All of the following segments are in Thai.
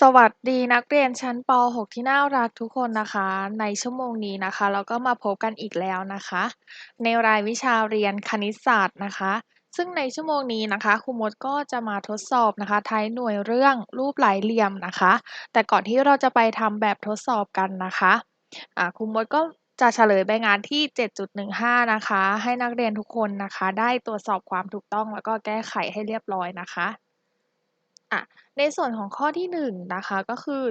สวัสดีนักเรียนชั้นป .6 ที่น่ารักทุกคนนะคะ ในชั่วโมงนี้นะคะ เราก็มาพบกันอีกแล้วนะคะ ในรายวิชาเรียนคณิตศาสตร์นะคะ ซึ่งในชั่วโมงนี้นะคะครูมดก็จะมาทดสอบนะคะท้ายหน่วยเรื่องรูปหลายเหลี่ยมนะคะ แต่ก่อนที่เราจะไปทำแบบทดสอบกันนะคะะครูมดก็จะเฉลยใบงานที่ 7.15 นะคะ ให้นักเรียนทุกคนนะคะ ได้ตรวจสอบความถูกต้องแล้วก็แก้ไขให้เรียบร้อยนะคะ อะในส่วนของข้อที่1นนะคะก็คือ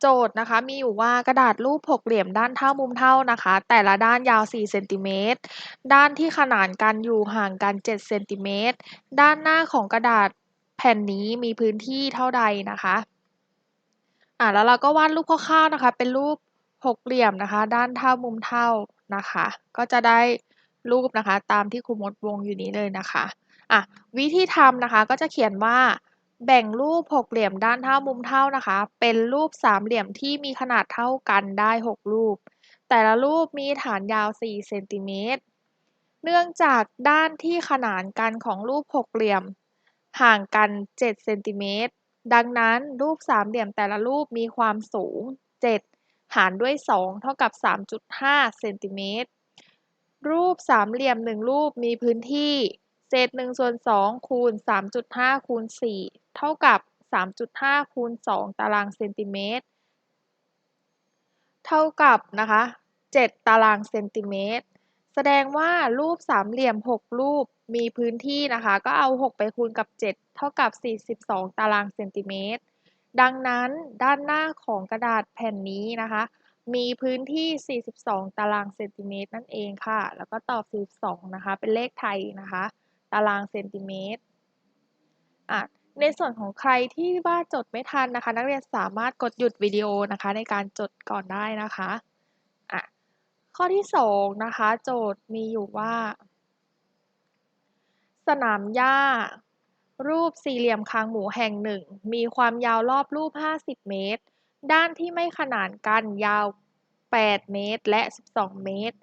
โจทย์นะคะมีอยู่ว่ากระดาษรูปหกเหลี่ยมด้านเท่ามุมเท่านะคะ แต่ละด้านยาว 4 เซนติเมตรด้านที่ขนานกันอยู่ห่างกัน 7 เซนติเมตรด้านหน้าของกระดาษแผ่นนี้มีพื้นที่เท่าใดนะคะอ่าแล้วเราก็วาดรูปคร่าวๆนะคะ เป็นรูปหกเหลี่ยมนะคะ ด้านเท่ามุมเท่านะคะ ก็จะได้รูปนะคะ ตามที่ครูมดวงอยู่นี้เลยนะคะ อะวิธีทำนะคะก็จะเขียนว่า แบ่งรูปหกเหลี่ยมด้านเท่ามุมเท่านะคะ เป็นรูปสามเหลี่ยมที่มีขนาดเท่ากันได้หกรูป แต่ละรูปมีฐานยาว4เซนติเมตรเนื่องจากด้านที่ขนานกันของรูปหกเหลี่ยม ห่างกัน7เซนติเมตรดังนั้นรูปสามเหลี่ยมแต่ละรูปมีความสูง 7 หารด้วย 2 เท่ากับ 3.5เซนติเมตรรูปสามเหลี่ยมหนึ่งรูปมีพื้นที่ เศษ1ส่วน2คูณ 3.5 คูณ 4 เท่ากับ 3.5 คูณ 2 ตารางเซนติเมตร เท่ากับนะคะ 7 ตารางเซนติเมตร แสดงว่ารูปสามเหลี่ยม 6 รูปมีพื้นที่นะคะ ก็เอา 6 ไปคูณกับ 7 เท่ากับ 42 ตารางเซนติเมตร ดังนั้นด้านหน้าของกระดาษแผ่นนี้นะคะ มีพื้นที่ 42 ตารางเซนติเมตรนั่นเองค่ะ แล้วก็ตอบ 42 นะคะ เป็นเลขไทยนะคะ ตารางเซนติเมตรในส่วนของใครที่ว่าจดไม่ทันนะคะ นักเรียนสามารถกดหยุดวิดีโอนะคะ ในการจดก่อนได้นะคะอะข้อที่2นะคะ โจทย์มีอยู่ว่า สนามหญ้า รูปสี่เหลี่ยมคางหมูแห่งหนึ่ง มีความยาวรอบรูป 50 เมตร ด้านที่ไม่ขนานกันยาว 8 เมตร และ 12 เมตร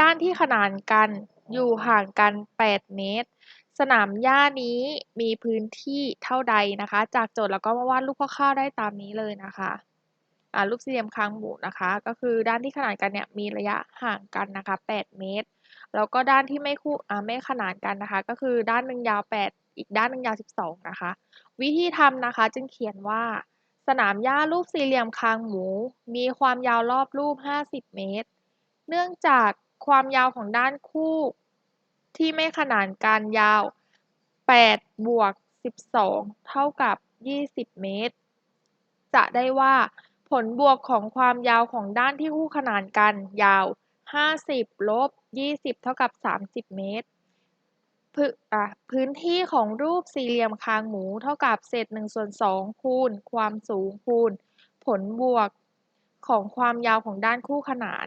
ด้านที่ขนานกันอยู่ห่างกัน 8 เมตร สนามหญ้านี้มีพื้นที่เท่าใดนะคะ จากโจทย์แล้วก็มาวาดรูปคร่าวๆได้ตามนี้เลยนะคะอ่ารูปสี่เหลี่ยมคางหมูนะคะ ก็คือด้านที่ขนานกันเนี่ยมีระยะห่างกันนะคะ 8 เมตร แล้วก็ด้านที่ไม่คู่อ่าไม่ขนานกันนะคะ ก็คือด้านหนึ่งยาว 8 อีกด้านหนึ่งยาว 12 นะคะ วิธีทำนะคะจึงเขียนว่า สนามหญ้ารูปสี่เหลี่ยมคางหมู มีความยาวรอบรูป 50 เมตร เนื่องจากความยาวของด้านคู่ ที่ไม่ขนานกันยาว8บวก12เท่ากับ20เมตร จะได้ว่าผลบวกของความยาวของด้านที่คู่ขนานกันยาว 50 ลบ 20 เท่ากับ 30 เมตร พื้นที่ของรูปสี่เหลี่ยมคางหมูเท่ากับเศษ1ส่วน2คูณ ความสูงคูณ ผลบวกของความยาวของด้านคู่ขนาน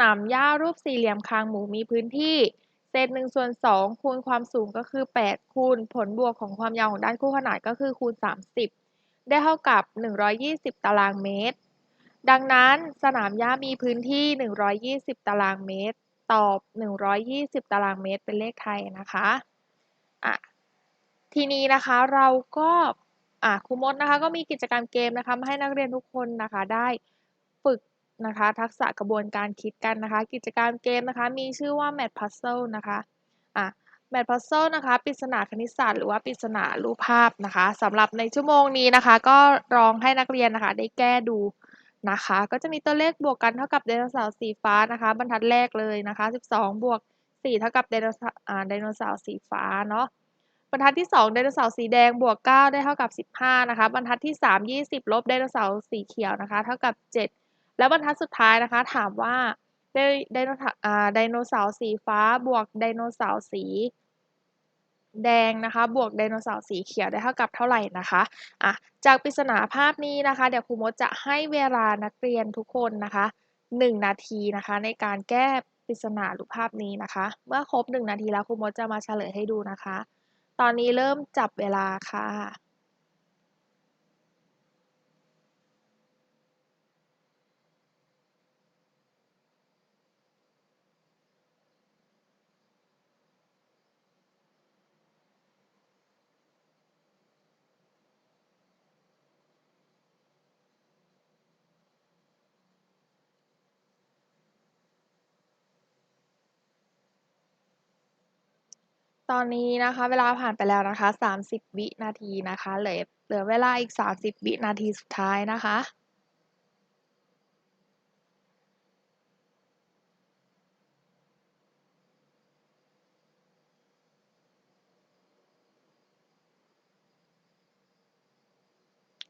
นามหญ้ารูปสี่เหลี่ยมคางหมูมีพื้นที่ เศษ1ส่วน2คูณความสูงก็คือ 8 คูณผลบวกของความยาวของด้านคู่ขนานก็คือคูณ 30 ได้เท่ากับ 120 ตารางเมตร ดังนั้นสนามหญ้ามีพื้นที่ 120 ตารางเมตร ตอบ 120 ตารางเมตรเป็นเลขไทยนะคะอะทีนี้นะคะเราก็อะครูมดนะคะก็มีกิจกรรมเกมนะคะมาให้นักเรียนทุกคนนะคะได้ฝึก นะคะ ทักษะกระบวนการคิดกันนะคะ กิจกรรมเกมนะคะ มีชื่อว่า Math Puzzle นะคะอะ Math Puzzle นะคะปริศนาคณิตศาสตร์หรือว่าปริศนารูปภาพนะคะสำหรับในชั่วโมงนี้นะคะ ก็ลองให้นักเรียนนะคะ ได้แก้ดูนะคะ ก็จะมีตัวเลขบวกกันเท่ากับไดโนเสาร์สีฟ้านะคะ บรรทัดแรกเลยนะคะ 12 บวก 4 เท่ากับไดโนเสาร์ไดโนเสาร์สีฟ้าเนาะบรรทัดที่2ไดโนเสาร์สีแดงบวก 9 ได้เท่ากับ 15 นะคะ บรรทัดที่ 3 20 ลบไดโนเสาร์สีเขียวนะคะ เท่ากับ 7 แล้วบรรทัดสุดท้ายนะคะ ถามว่าไดโนไดโนเสาร์สีฟ้าบวกไดโนเสาร์สีแดงนะคะบวกไดโนเสาร์สีเขียวได้เท่ากับเท่าไหร่นะคะอะจากปริศนาภาพนี้นะคะ เดี๋ยวครูมดจะให้เวลานักเรียนทุกคนนะคะ 1 นาทีนะคะ ในการแก้ปริศนารูปภาพนี้นะคะ เมื่อครบ 1 นาทีแล้วครูมดจะมาเฉลยให้ดูนะคะ ตอนนี้เริ่มจับเวลาค่ะ ตอนนี้นะคะ เวลาผ่านไปแล้วนะคะ 30 วินาทีนะคะเหลือเหลือเวลาอีก 30 วินาทีสุดท้ายนะคะ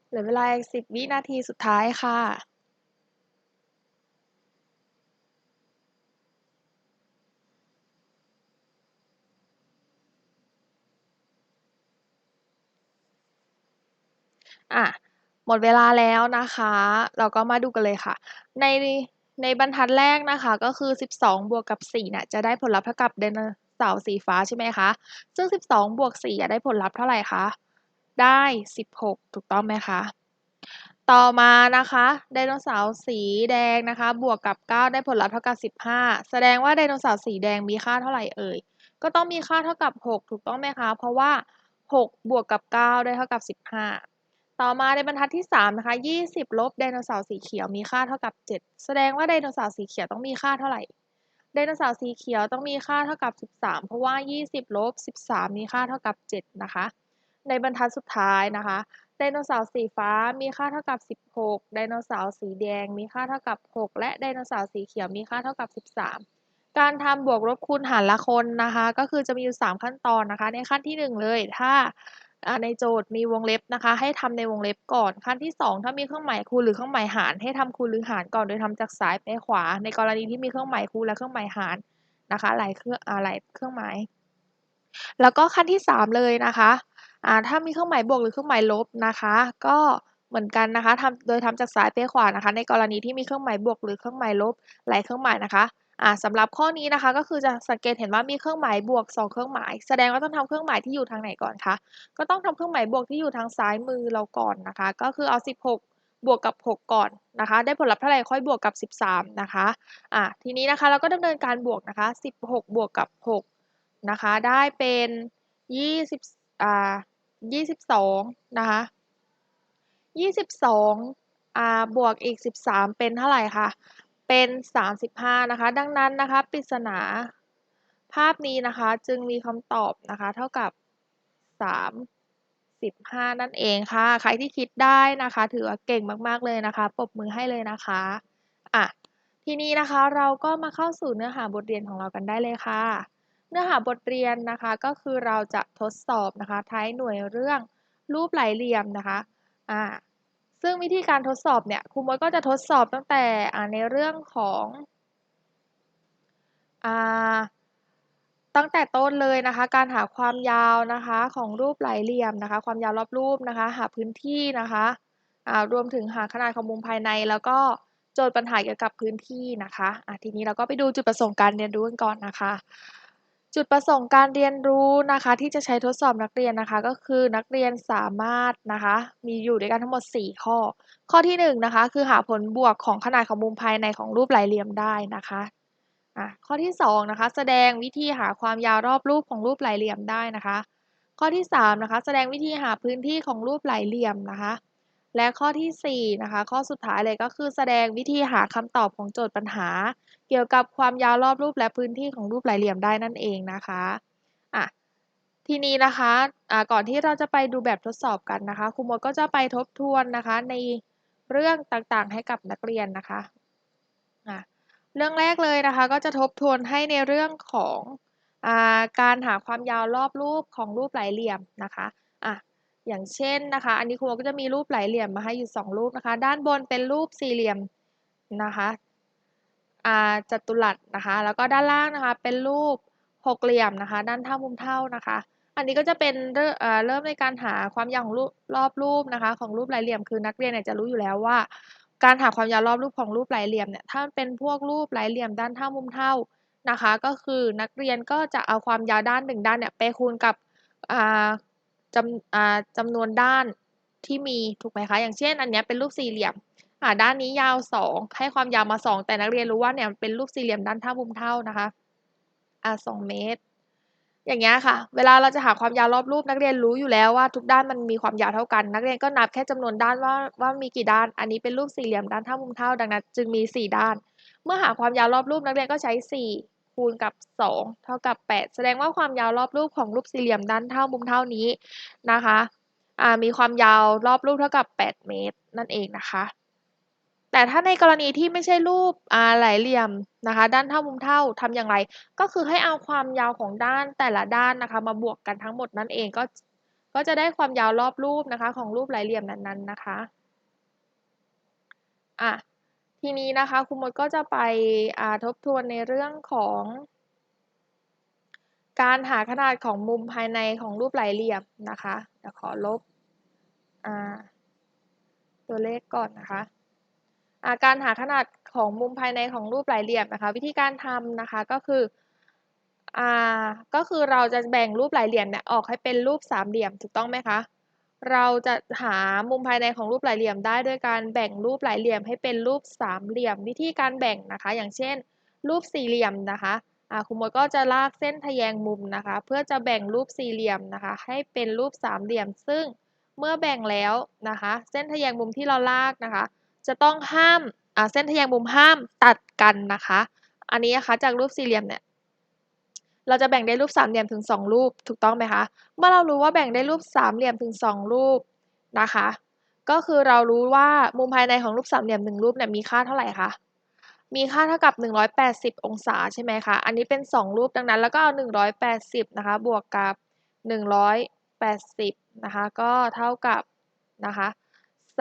เหลือเวลาอีก10 วินาทีสุดท้ายค่ะ อะหมดเวลาแล้วนะคะ เราก็มาดูกันเลยค่ะ ในในบรรทัดแรกนะคะก็คือ 12 บวกกับ4เนี่ยจะได้ผลลัพธ์เท่ากับไดโนเสาร์สีฟ้าใช่ไหมคะ ซึ่ง 12 บวก4อะได้ผลลัพธ์เท่าไหร่คะ ได้ 16 ถูกต้องไหมคะ ต่อมานะคะไดโนเสาร์สีแดงนะคะ บวกกับ 9 ได้ผลลัพธ์เท่ากับ 15 แสดงว่าไดโนเสาร์สีแดงมีค่าเท่าไหร่เอ่ย ก็ต้องมีค่าเท่ากับ 6 ถูกต้องไหมคะ เพราะว่า 6 บวกกับ 9 ได้เท่ากับ 15 ต่อมาในบรรทัดที่3นะคะ20 ลบไดโนเสาร์สีเขียวมีค่าเท่ากับ 7 แสดงว่าไดโนเสาร์สีเขียวต้องมีค่าเท่าไหร่ ไดโนเสาร์สีเขียวต้องมีค่าเท่ากับ 13 เพราะว่า 20 ลบ 13 มีค่าเท่ากับ 7 นะคะ ในบรรทัดสุดท้ายนะคะ ไดโนเสาร์สีฟ้ามีค่าเท่ากับ 16 ไดโนเสาร์สีแดงมีค่าเท่ากับ 6 และไดโนเสาร์สีเขียวมีค่าเท่ากับ 13 การทำบวกลบคูณหารละคนนะคะ ก็คือจะมีอยู่ 3 ขั้นตอนนะคะ ในขั้นที่ 1 เลยถ้า ในโจทย์มีวงเล็บนะคะ ให้ทำในวงเล็บก่อน ขั้นที่ 2 ถ้ามีเครื่องหมายคูณหรือเครื่องหมายหาร ให้ทำคูณหรือหารก่อนโดยทำจากซ้ายไปขวา ในกรณีที่มีเครื่องหมายคูณและเครื่องหมายหารนะคะ หลายเครื่องหลายเครื่องหมาย แล้วก็ขั้นที่ 3 เลยนะคะถ้ามีเครื่องหมายบวกหรือเครื่องหมายลบนะคะ ก็เหมือนกันนะคะทำโดยทำจากซ้ายไปขวานะคะ ในกรณีที่มีเครื่องหมายบวกหรือเครื่องหมายลบหลายเครื่องหมายนะคะ อ่าสำหรับข้อนี้นะคะก็คือจะสังเกตเห็นว่ามีเครื่องหมายบวก 2 เครื่องหมาย แสดงว่าต้องทำเครื่องหมายที่อยู่ทางไหนก่อนคะก็ต้องทำเครื่องหมายบวกที่อยู่ทางซ้ายมือเราก่อนนะคะ ก็คือเอา 16บวกกับ 6 ก่อนนะคะ ได้ผลลัพธ์เท่าไหร่ค่อยบวกกับ 13 นะคะอ่าทีนี้นะคะเราก็ดำเนินการบวกนะคะ 16 บวกกับ 6 นะคะ ได้เป็น 20อ่า22 นะคะ 22อ่าบวกอีก 13 เป็นเท่าไหร่คะ เป็น 35 นะคะ ดังนั้นนะคะปริศนาภาพนี้นะคะจึงมีคำตอบนะคะเท่ากับ 35 นั่นเองค่ะ ใครที่คิดได้นะคะ ถือว่าเก่งมากๆเลยนะคะปรบมือให้เลยนะคะอะทีนี้นะคะเราก็มาเข้าสู่เนื้อหาบทเรียนของเรากันได้เลยค่ะ เนื้อหาบทเรียนนะคะก็คือเราจะทดสอบนะคะท้ายหน่วยเรื่องรูปไหลเหลี่ยมนะคะอ่า ซึ่งวิธีการทดสอบเนี่ยครูมดก็จะทดสอบตั้งแต่ในเรื่องของอตั้งแต่ต้นเลยนะคะ การหาความยาวนะคะของรูปไหลเหลี่ยมนะคะ ความยาวรอบรูปนะคะ หาพื้นที่นะคะรวมถึงหาขนาดของมุมภายใน แล้วก็โจทย์ปัญหาเกี่ยวกับพื้นที่นะคะะทีนี้เราก็ไปดูจุดประสงค์การเรียนรู้กันก่อนนะคะ จุดประสงค์การเรียนรู้นะคะ ที่จะใช้ทดสอบนักเรียนนะคะ ก็คือนักเรียนสามารถนะคะ มีอยู่ด้วยกันทั้งหมด 4 ข้อ ข้อที่1นนะคะคือหาผลบวกของขนาดของมุมภายในของรูปหลายเหลี่ยมได้นะคะอะข้อที่2นะคะแสดงวิธีหาความยาวรอบรูปของรูปหลายเหลี่ยมได้นะคะ ข้อที่3นะคะแสดงวิธีหาพื้นที่ของรูปหลายเหลี่ยมนะคะ และข้อที่ 4 นะคะ ข้อสุดท้ายเลยก็คือแสดงวิธีหาคำตอบของโจทย์ปัญหา เกี่ยวกับความยาวรอบรูปและพื้นที่ของรูปหลายเหลี่ยมได้นั่นเองนะคะอะทีนี้นะคะอะก่อนที่เราจะไปดูแบบทดสอบกันนะคะครูมดก็จะไปทบทวนนะคะในเรื่องต่างๆให้กับนักเรียนนะคะอะเรื่องแรกเลยนะคะก็จะทบทวนให้ในเรื่องของอ่าการหาความยาวรอบรูปของรูปหลายเหลี่ยมนะคะอะ อย่างเช่นนะคะ อันนี้ครูก็จะมีรูปหลายเหลี่ยมมาให้อยู่ 2 รูปนะคะ ด้านบนเป็นรูปสี่เหลี่ยมนะคะจัตุรัสนะคะ แล้วก็ด้านล่างนะคะเป็นรูปหกเหลี่ยมนะคะ ด้านเท่ามุมเท่านะคะ อันนี้ก็จะเป็นเริ่มในการหาความยาวของรูปรอบรูปนะคะ ของรูปหลายเหลี่ยมคือนักเรียนเนี่ยจะรู้อยู่แล้วว่า การหาความยาวรอบรูปของรูปหลายเหลี่ยมเนี่ยถ้ามันเป็นพวกรูปหลายเหลี่ยมด้านเท่ามุมเท่านะคะ ก็คือนักเรียนก็จะเอาความยาวด้านหนึ่งด้านเนี่ยไปคูณกับ จำจำนวนด้านที่มีถูกไหมคะอย่างเช่นอันนี้เป็นรูปสี่เหลี่ยมอ่าด้านนี้ยาว 2 ให้ความยาวมา 2 แต่นักเรียนรู้ว่าเนี่ยเป็นรูปสี่เหลี่ยมด้านเท่ามุมเท่านะคะอ่า2เมตร อย่างเงี้ยค่ะ เวลาเราจะหาความยาวรอบรูปนักเรียนรู้อยู่แล้วว่าทุกด้านมันมีความยาวเท่ากัน นักเรียนก็นับแค่จำนวนด้านว่าว่ามีกี่ด้าน อันนี้เป็นรูปสี่เหลี่ยมด้านเท่ามุมเท่า ดังนั้น จึงมี 4 ด้าน เมื่อหาความยาวรอบรูปนักเรียนก็ใช้ 4 คูณกับสองเท่ากับแปดแสดงว่าความยาวรอบรูปของรูปสี่เหลี่ยมด้านเท่ามุมเท่านี้นะคะมีความยาวรอบรูปเท่ากับแปดเมตร นั่นเองนะคะ แต่ถ้าในกรณีที่ไม่ใช่รูปหลายเหลี่ยมนะคะ ด้านเท่ามุมเท่าทำอย่างไร ก็คือให้เอาความยาวของด้านแต่ละด้านนะคะ มาบวกกันทั้งหมดนั่นเองก็ก็จะได้ความยาวรอบรูปนะคะ ของรูปหลายเหลี่ยมนั้นๆนะคะอะ ทีนี้นะคะครูมดก็จะไปทบทวนในเรื่องของ การหาขนาดของมุมภายในของรูปหลายเหลี่ยมนะคะเดี๋ยวขอลบอตัวเลขก่อนนะคะาการหาขนาดของมุมภายในของรูปหลายเหลี่ยมนะคะ วิธีการทำนะคะก็คืออ่าก็คือเราจะแบ่งรูปหลายเหลี่ยมเนี่ยออกให้เป็นรูปสามเหลี่ยมถูกต้องไหมคะ เราจะหามุมภายในของรูปหลายเหลี่ยมได้ด้วยการแบ่งรูปหลายเหลี่ยมให้เป็นรูปสามเหลี่ยม วิธีการแบ่งนะคะ อย่างเช่น รูปสี่เหลี่ยมนะคะครูมดก็จะลากเส้นทะแยงมุมนะคะ เพื่อจะแบ่งรูปสี่เหลี่ยมนะคะ ให้เป็นรูปสามเหลี่ยม ซึ่งเมื่อแบ่งแล้วนะคะ เส้นทะแยงมุมที่เราลากนะคะ จะต้องห้ามเส้นทะแยงมุมห้ามตัดกันนะคะ อันนี้นะคะจากรูปสี่เหลี่ยมเนี่ย เราจะแบ่งได้รูปสามเหลี่ยมถึงสองรูปถูกต้องไหมคะ เมื่อเรารู้ว่าแบ่งได้รูปสามเหลี่ยมถึงสองรูปนะคะ ก็คือเรารู้ว่ามุมภายในของรูปสามเหลี่ยมหนึ่งรูปเนี่ยมีค่าเท่าไหร่คะ มีค่าเท่ากับ 180 องศาใช่ไหมคะ อันนี้เป็น 2 รูปดังนั้น แล้วก็เอา 180 นะคะ บวกกับ 180 นะคะ ก็เท่ากับนะคะ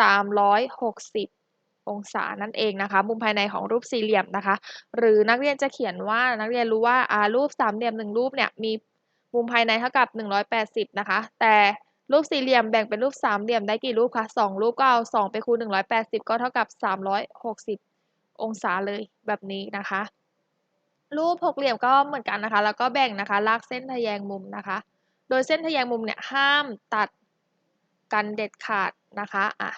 360 องศานั่นเองนะคะ มุมภายในของรูปสี่เหลี่ยมนะคะ หรือนักเรียนจะเขียนว่านักเรียนรู้ว่าอารูปสามเหลี่ยมหนึ่งรูปเนี่ยมีมุมภายในเท่ากับ 180 นะคะ แต่รูปสี่เหลี่ยมแบ่งเป็นรูปสามเหลี่ยมได้กี่รูปคะ2รูปก็เอา 2 ไปคูณ 180 ก็เท่ากับ 360 องศาเลยแบบนี้นะคะ รูปหกเหลี่ยมก็เหมือนกันนะคะ แล้วก็แบ่งนะคะ ลากเส้นทะแยงมุมนะคะ โดยเส้นทะแยงมุมเนี่ยห้ามตัดกันเด็ดขาดนะคะอะ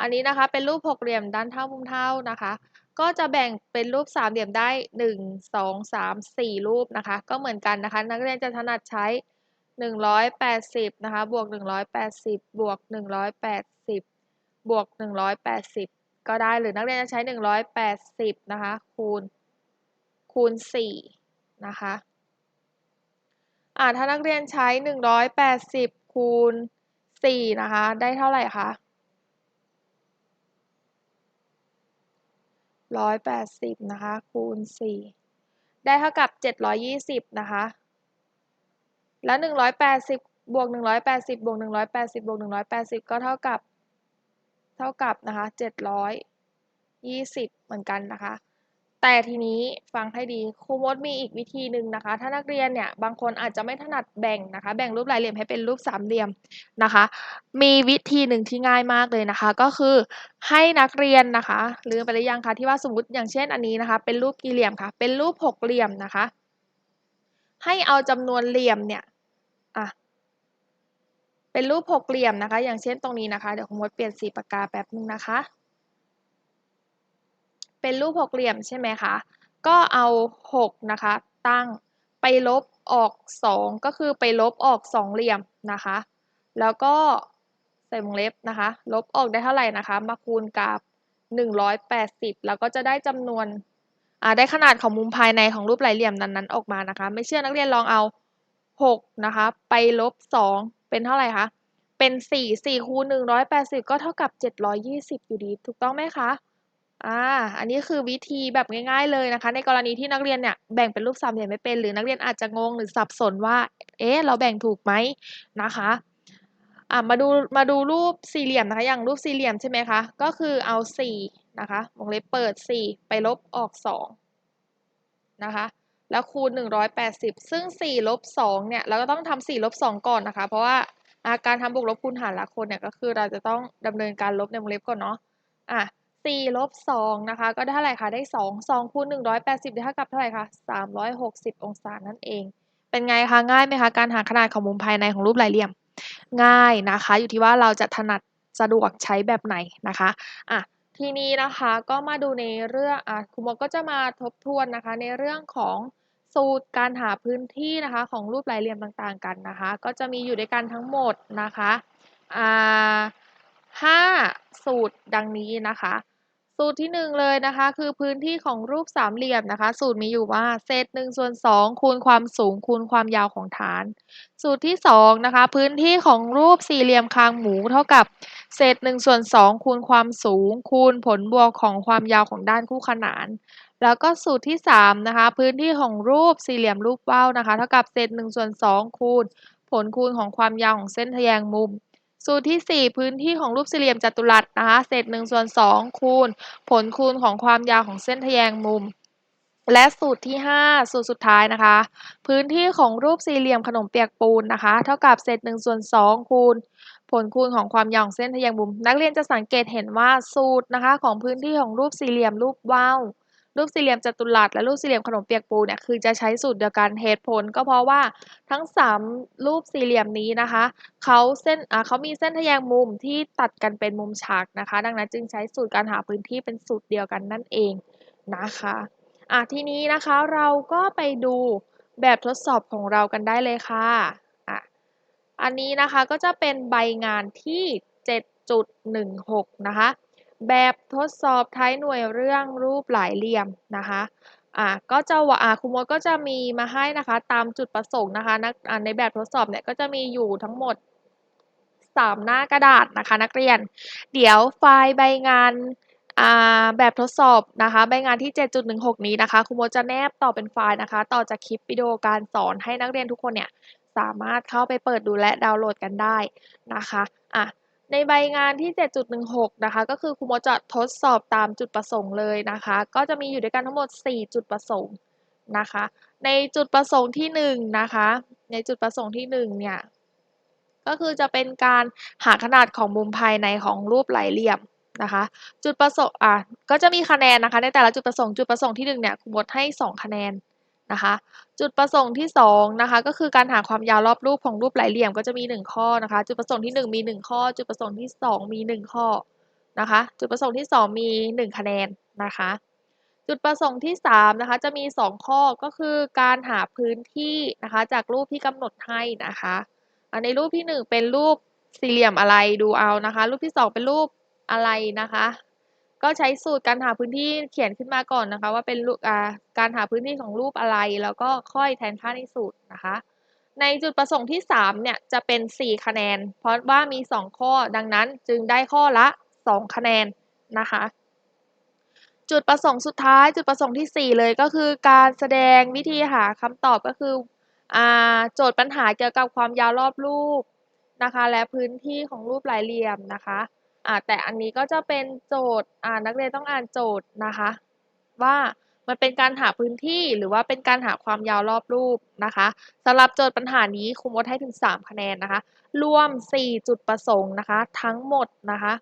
อันนี้นะคะเป็นรูปหกเหลี่ยมด้านเท่ามุมเท่านะคะ ก็จะแบ่งเป็นรูปสามเหลี่ยมได้หนึ่งสองสามสี่รูปนะคะ ก็เหมือนกันนะคะ นักเรียนจะถนัดใช้หนึ่งร้อยแปดสิบนะคะบวกหนึ่งร้อยแปดสิบบวกหนึ่งร้อยแปดสิบบวกหนึ่งร้อยแปดสิบก็ได้หรือนักเรียนจะใช้ 180นะคะคูณคูณ4นะคะอ่าถ้านักเรียนใช้ 180 คูณ4นะคะ ได้เท่าไหร่คะ ร้อยแปดสิบนะคะคูณสี่ได้เท่ากับเจ็ดร้อยยี่สิบนะคะแล้วหนึ่งร้อยแปดสิบบวกหนึ่งร้อยแปดสิบบวกหนึ่งร้อยแปดสิบบวกหนึ่งร้อยแปดสิบก็เท่ากับ เท่ากับนะคะเจ็ดร้อยยี่สิบเหมือนกันนะคะ แต่ทีนี้ฟังให้ดีครูมดมีอีกวิธีหนึ่งนะคะ ถ้านักเรียนเนี่ยบางคนอาจจะไม่ถนัดแบ่งนะคะ แบ่งรูปหลายเหลี่ยมให้เป็นรูปสามเหลี่ยมนะคะ มีวิธีหนึ่งที่ง่ายมากเลยนะคะ ก็คือให้นักเรียนนะคะลืมไปหรือยังคะที่ว่าสมมติอย่างเช่นอันนี้นะคะ เป็นรูปกี่เหลี่ยมคะเป็นรูปหกเหลี่ยมนะคะ ให้เอาจำนวนเหลี่ยมเนี่ยอะเป็นรูปหกเหลี่ยมนะคะ อย่างเช่นตรงนี้นะคะเดี๋ยวคุณมดเปลี่ยนสีปากกาแป๊บนึงนะคะ เป็นรูปหกเหลี่ยมใช่ไหมคะ ก็เอาหกนะคะ ตั้งไปลบออกสองก็คือไปลบออกสองเหลี่ยมนะคะ แล้วก็ใส่วงเล็บนะคะ ลบออกได้เท่าไหร่นะคะ มาคูณกับหนึ่งร้อยแปดสิบแล้วก็จะได้จำนวนอ่าได้ขนาดของมุมภายในของรูปหลายเหลี่ยมนั้นๆ ออกมานะคะ ไม่เชื่อนักเรียนลองเอาหกนะคะ ไปลบสองเป็นเท่าไหร่คะ เป็นสี่สี่คูณหนึ่งร้อยแปดสิบก็เท่ากับเจ็ดร้อยยี่สิบอยู่ดี ถูกต้องไหมคะ อ่า อันนี้คือวิธีแบบง่าย ๆ เลยนะคะ ในกรณีที่นักเรียนเนี่ยแบ่งเป็นรูปสามเหลี่ยมไม่เป็น หรือนักเรียนอาจจะงงหรือสับสนว่า เอ๊ะ เราแบ่งถูกไหมนะคะอ่ามาดูมาดูรูปสี่เหลี่ยมนะคะ อย่างรูปสี่เหลี่ยมใช่ไหมคะ ก็คือเอาสี่นะคะวงเล็บเปิดสี่ไปลบออกสองนะคะแล้วคูณ 180 ซึ่ง4ลบ2เนี่ยเราก็ต้องทำ4ลบ2ก่อนนะคะ เพราะว่าการทำบวกลบคูณหารละคนเนี่ยก็คือเราจะต้องดำเนินการลบในวงเล็บก่อนเนาะอะ 4ลบ2นะคะ ก็ได้เท่าไหร่คะ ได้ 2 2คูณ180ได้เท่ากับเท่าไหร่คะ360 องศานั่นเอง เป็นไงคะ ง่ายไหมคะ การหาขนาดของมุมภายในของรูปหลายเหลี่ยม ง่ายนะคะ อยู่ที่ว่าเราจะถนัดสะดวกใช้แบบไหนนะคะอะทีนี้นะคะก็มาดูในเรื่องอะครูมก็จะมาทบทวนนะคะ ในเรื่องของสูตรการหาพื้นที่นะคะของรูปหลายเหลี่ยมต่างๆกันนะคะ ก็จะมีอยู่ด้วยกันทั้งหมดนะคะอ่าห้าสูตรดังนี้นะคะ สูตรที่หนึ่งเลยนะคะ คือพื้นที่ของรูปสามเหลี่ยมนะคะ สูตรมีอยู่ว่าเศษหนึ่งส่วนสองคูณความสูงคูณความยาวของฐาน สูตรที่สองนะคะ พื้นที่ของรูปสี่เหลี่ยมคางหมูเท่ากับเศษหนึ่งส่วนสองคูณความสูง คูณผลบวกของความยาวของด้านคู่ขนาน แล้วก็สูตรที่สามนะคะ พื้นที่ของรูปสี่เหลี่ยมรูปว่าวนะคะ เท่ากับเศษหนึ่งส่วนสองคูณผลคูณของความยาวของเส้นทแยงมุม สูตรที่ 4 พื้นที่ของรูปสี่เหลี่ยมจัตุรัสนะคะเศษ1ส่วน2คูณ ผลคูณของความยาวของเส้นทแยงมุม และสูตรที่ 5 สูตรสุดท้ายนะคะ พื้นที่ของรูปสี่เหลี่ยมขนมเปียกปูนนะคะ เท่ากับเศษ1ส่วน2คูณ ผลคูณของความยาวของเส้นทแยงมุม นักเรียนจะสังเกตเห็นว่าสูตรนะคะ ของพื้นที่ของรูปสี่เหลี่ยมรูปว่าว รูปสี่เหลี่ยมจัตุรัสและรูปสี่เหลี่ยมขนมเปียกปูนเนี่ยคือจะใช้สูตรเดียวกันเหตุผลก็เพราะว่าทั้ง 3 รูปสี่เหลี่ยมนี้นะคะเขาเส้นอ่าเขามีเส้นทะแยงมุมที่ตัดกันเป็นมุมฉากนะคะ ดังนั้นจึงใช้สูตรการหาพื้นที่เป็นสูตรเดียวกันนั่นเองนะคะอะทีนี้นะคะเราก็ไปดูแบบทดสอบของเรากันได้เลยค่ะอะอันนี้นะคะก็จะเป็นใบงานที่ 7.16 นะคะ แบบทดสอบท้ายหน่วยเรื่องรูปหลายเหลี่ยมนะคะอ่าก็จะว่าอ่าครูมดก็จะมีมาให้นะคะ ตามจุดประสงค์นะคะนักในแบบทดสอบเนี่ยก็จะมีอยู่ทั้งหมด 3 หน้ากระดาษนะคะ นักเรียน เดี๋ยวไฟล์ใบงานอ่าแบบทดสอบนะคะใบงานที่ 7.16 นี้นะคะครูมดจะแนบต่อเป็นไฟล์นะคะ ต่อจากคลิปวิดีโอการสอนให้นักเรียนทุกคนเนี่ยสามารถเข้าไปเปิดดูและดาวน์โหลดกันได้นะคะอะ ในใบงานที่ 7.16 นะคะ ก็คือครูมดจะทดสอบตามจุดประสงค์เลยนะคะ ก็จะมีอยู่ด้วยกันทั้งหมด 4 จุดประสงค์นะคะ ในจุดประสงค์ที่ 1 นะคะ ในจุดประสงค์ที่ 1 เนี่ย ก็คือจะเป็นการหาขนาดของมุมภายในของรูปหลายเหลี่ยมนะคะ จุดประสงค์อะก็จะมีคะแนนนะคะ ในแต่ละจุดประสงค์จุดประสงค์ที่1เนี่ยครูมดให้ 2 คะแนน นะคะ จุดประสงค์ที่2นะคะก็คือการหาความยาวรอบรูปของรูปหลายเหลี่ยมก็จะมี 1 ข้อนะคะ จุดประสงค์ที่ 1 มี 1 ข้อ จุดประสงค์ที่ 2 มี 1 ข้อนะคะ จุดประสงค์ที่ 2 มี 1 คะแนนนะคะจุดประสงค์ที่3นะคะจะมี 2 ข้อก็คือการหาพื้นที่นะคะจากรูปที่กำหนดให้นะคะอันในรูปที่ 1 เป็นรูปสี่เหลี่ยมอะไรดูเอานะคะ รูปที่ 2 เป็นรูปอะไรนะคะ ก็ใช้สูตรการหาพื้นที่เขียนขึ้นมาก่อนนะคะ ว่าเป็นรูปการหาพื้นที่ของรูปอะไร แล้วก็ค่อยแทนค่าในสูตรนะคะ ในจุดประสงค์ที่ 3 เนี่ยจะเป็น 4 คะแนน เพราะว่ามี 2 ข้อดังนั้นจึงได้ข้อละ 2 คะแนนนะคะ จุดประสงค์สุดท้าย จุดประสงค์ที่ 4 เลยก็คือการแสดงวิธีหาคำตอบก็คืออโจทย์ปัญหาเกี่ยวกับความยาวรอบรูปนะคะ และพื้นที่ของรูปหลายเหลี่ยมนะคะ อ่าแต่อันนี้ก็จะเป็นโจทย์อ่านักเรียนต้องอ่านโจทย์นะคะ ว่ามันเป็นการหาพื้นที่หรือว่าเป็นการหาความยาวรอบรูปนะคะสำหรับโจทย์ปัญหานี้ครูมดให้ถึง 3 คะแนนนะคะ รวม 4 จุดประสงค์นะคะ ทั้งหมดนะคะ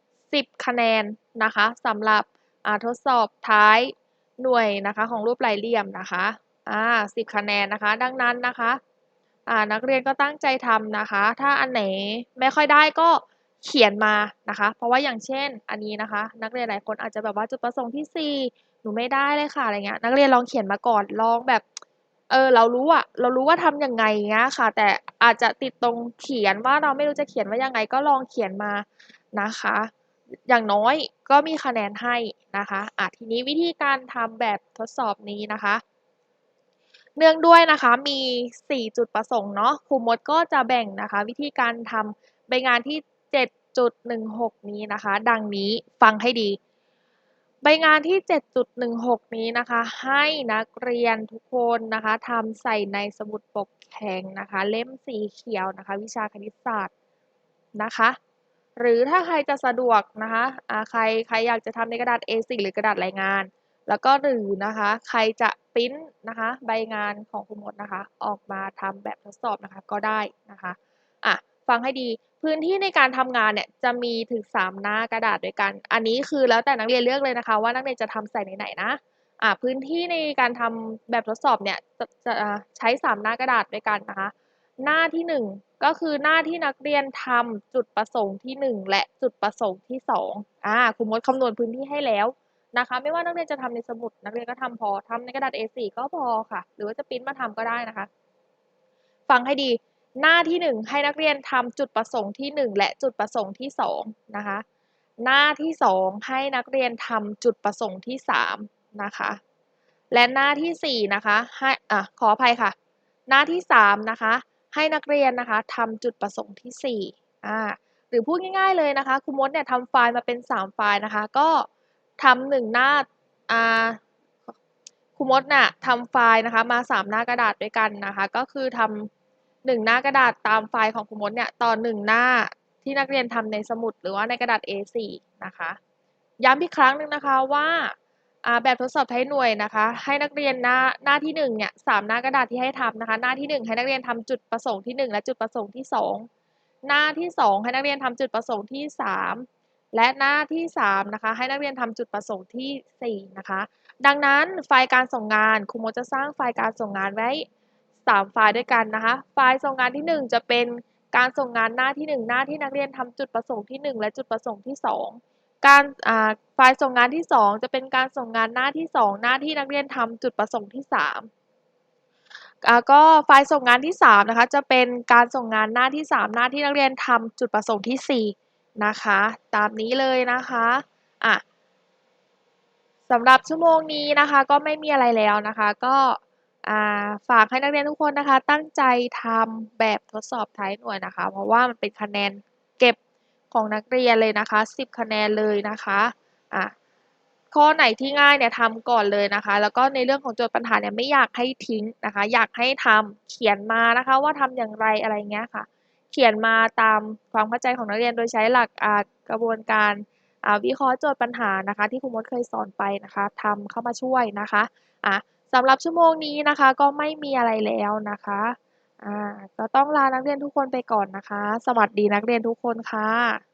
10 คะแนนนะคะสำหรับทดสอบท้ายหน่วยนะคะของรูปหลายเหลี่ยมนะคะอ่า10คะแนนนะคะ ดังนั้นนะคะอ่านักเรียนก็ตั้งใจทำนะคะ ถ้าอันไหนไม่ค่อยได้ก็ เขียนมานะคะ เพราะว่าอย่างเช่นอันนี้นะคะ นักเรียนหลายคนอาจจะแบบว่าจุดประสงค์ที่ 4 หนูไม่ได้เลยค่ะอะไรเงี้ยนักเรียนลองเขียนมาก่อนลองแบบเออเรารู้อะเรารู้ว่าทำยังไงเงี้ยค่ะ แต่อาจจะติดตรงเขียนว่าเราไม่รู้จะเขียนว่ายังไงก็ลองเขียนมานะคะ อย่างน้อยก็มีคะแนนให้นะคะอะทีนี้วิธีการทำแบบทดสอบนี้นะคะ เนื่องด้วยนะคะมี 4 จุดประสงค์เนาะครูมดก็จะแบ่งนะคะ วิธีการทำใบงานที่ 7.16 นี้นะคะ ดังนี้ฟังให้ดี ใบงานที่ 7.16 นี้นะคะ ให้นักเรียนทุกคนนะคะทำใส่ในสมุดปกแข็งนะคะ เล่มสีเขียวนะคะ วิชาคณิตศาสตร์นะคะ หรือถ้าใครจะสะดวกนะคะอ่าใครใครอยากจะทำในกระดาษ A4 หรือกระดาษรายงาน แล้วก็หรือนะคะใครจะปริ้นนะคะใบงานของครูมดนะคะ ออกมาทำแบบทดสอบนะคะก็ได้นะคะอะ ฟังให้ดี พื้นที่ในการทำงานเนี่ยจะมีถึง 3 หน้ากระดาษด้วยกัน อันนี้คือแล้วแต่นักเรียนเลือกเลยนะคะ ว่านักเรียนจะทำใส่ไหนๆนะอ่าพื้นที่ในการทำแบบทดสอบเนี่ยจะจะใช้ 3 หน้ากระดาษด้วยกันนะคะ หน้าที่ 1 ก็คือหน้าที่นักเรียนทำจุดประสงค์ที่ 1 และจุดประสงค์ที่2อ่าครูมดคำนวณพื้นที่ให้แล้วนะคะ ไม่ว่านักเรียนจะทำในสมุดนักเรียนก็ทำพอทำในกระดาษ A4 ก็พอค่ะ หรือว่าจะปริ้นมาทำก็ได้นะคะ ฟังให้ดี หน้าที่ 1 ให้นักเรียนทำจุดประสงค์ที่ 1 และจุดประสงค์ที่2นะคะ หน้าที่สองให้นักเรียนทำจุดประสงค์ที่สามนะคะ และหน้าที่สี่นะคะให้อะขออภัยค่ะ หน้าที่สามนะคะให้นักเรียนนะคะทำจุดประสงค์ที่สี่อ่าหรือพูดง่ายๆเลยนะคะครูมดเนี่ยทำไฟล์มาเป็นสามไฟล์นะคะ ก็ทำหนึ่งหน้าอ่าครูมดน่ะทำไฟล์นะคะมาสามหน้ากระดาษด้วยกันนะคะ ก็คือทำ หนึ่งหน้ากระดาษตามไฟล์ของครูมดเนี่ยต่อหนึ่งหน้าที่นักเรียนทำในสมุดหรือว่าในกระดาษ A4 นะคะ ย้ำอีกครั้งหนึ่งนะคะว่าแบบทดสอบท้ายหน่วยนะคะ ให้นักเรียนหน้าหน้าที่1เนี่ยสามหน้ากระดาษที่ให้ทำนะคะ หน้าที่ 1 ให้นักเรียนทำจุดประสงค์ที่ 1 และจุดประสงค์ที่ 2 หน้าที่ 2 ให้นักเรียนทำจุดประสงค์ที่ 3 และหน้าที่3นะคะให้นักเรียนทำจุดประสงค์ที่4นะคะ ดังนั้นไฟล์การส่งงานครูโมจะสร้างไฟล์การส่งงานไว้ 3 ไฟล์ด้วยกันนะคะ ไฟล์ส่งงานที่ 1 จะเป็นการส่งงานหน้าที่ 1 หน้าที่นักเรียนทำจุดประสงค์ที่ 1 และจุดประสงค์ที่ 2 การไฟล์ส่งงานที่ 2 จะเป็นการส่งงานหน้าที่ 2 หน้าที่นักเรียนทำจุดประสงค์ที่ 3 ก็ไฟล์ส่งงานที่3นะคะจะเป็นการส่งงานหน้าที่ 3 หน้าที่นักเรียนทำจุดประสงค์ที่ 4 นะคะ ตามนี้เลยนะคะอะสำหรับชั่วโมงนี้นะคะก็ไม่มีอะไรแล้วนะคะ ก็ ฝากให้นักเรียนทุกคนนะคะ ตั้งใจทำแบบทดสอบท้ายหน่วยนะคะ เพราะว่ามันเป็นคะแนนเก็บของนักเรียนเลยนะคะ 10 คะแนนเลยนะคะอะข้อไหนที่ง่ายเนี่ยทำก่อนเลยนะคะ แล้วก็ในเรื่องของโจทย์ปัญหาเนี่ยไม่อยากให้ทิ้งนะคะ อยากให้ทำเขียนมานะคะ ว่าทำอย่างไรอะไรเงี้ยค่ะ เขียนมาตามความเข้าใจของนักเรียนโดยใช้หลักกระบวนการวิเคราะห์โจทย์ปัญหานะคะ ที่ครูมดเคยสอนไปนะคะทำเข้ามาช่วยนะคะอะ สำหรับชั่วโมงนี้นะคะ ก็ไม่มีอะไรแล้วนะคะอ่าก็ต้องลานักเรียนทุกคนไปก่อนนะคะ สวัสดีนักเรียนทุกคนค่ะ